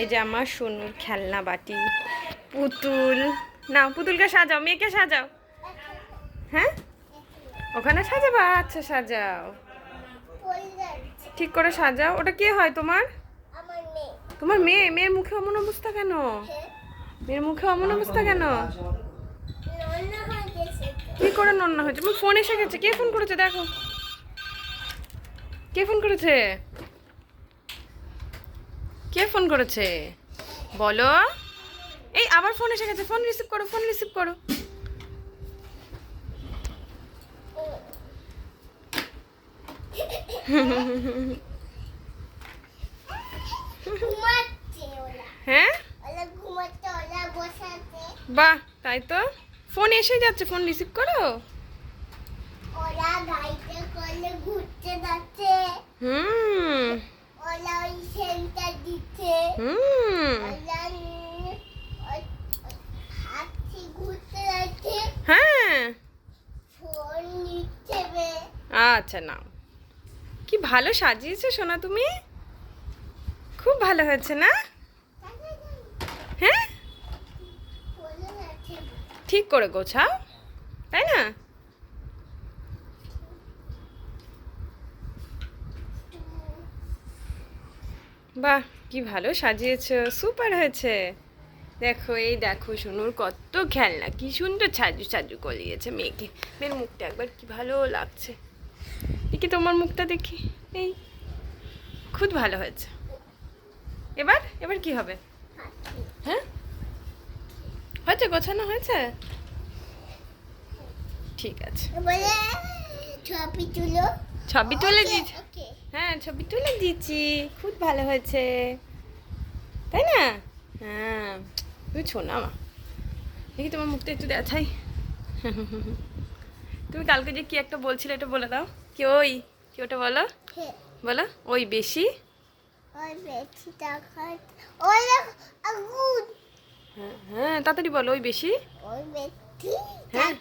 এই যে আমার সোনুর খেলনা বাটি। পুতুল। না পুতুলকে সাজাও মেয়েকে সাজাও। হ্যাঁ? ওখানে সাজাবা? আচ্ছা সাজাও। ঠিক করে সাজাও। ওটা কে হয় তোমার? তোমার মেয়ে? মেয়ের মুখে অমন অবস্থা কেন? মেয়ের মুখে অমন অবস্থা কেন? কি করে নন্না হয়েছে? ফোন এসে গেছে। কে ফোন করেছে? দেখো। কে ফোন করেছে? কে ফোন করেছে? বলো। এই আবার ফোন এসে গেছে। ফোন রিসিভ করো ফোন রিসিভ করো। হ্যাঁ? বাহ তাই তো। ফোন এসে যাচ্ছে ফোন রিসিভ করো। হুম ওরা ওই সেন্টার দিচ্ছে হুম ওরা উম, ওই- ওই হাঁটছে ঘুরতে যাচ্ছে হ্যাঁ। আচ্ছা নাও। কি ভালো সাজিয়েছো সোনা তুমি। খুব ভালো হয়েছে না? হ্যাঁ? ঠিক করে গোছাও তাই না? বাহ কি ভালো সাজিয়েছো সুপার হয়েছে। দেখো এই দেখো সোনুর কত খেলনা কি সুন্দর সাজু সাজু করিয়েছে মেয়েকে। মেয়ের মুখটা একবার কি ভালো লাগছে। দেখি তোমার মুখটা দেখি। এই খুব ভালো হয়েছে। এবার এবার কি হবে? হ্যাঁ? হয়েছে গোছানো হয়েছে? ঠিক আছে। ছবি তুলো। ছবি তুলে দিয়েছি। হ্যাঁ ছবি তুলে দিচ্ছি। খুব ভালো হয়েছে। তাই না? হ্যাঁ তুমি শোনা মা দেখি তোমার মুখটা একটু দেখাই। তুমি কালকে যে কি একটা বলছিলে এটা বলে দাও। কি ওই? কি ওটা বলো? বলো ওই বেশি? হ্যাঁ হ্যাঁ তাড়াতাড়ি বলো ওই বেশি? ওই বেশি হ্যাঁ।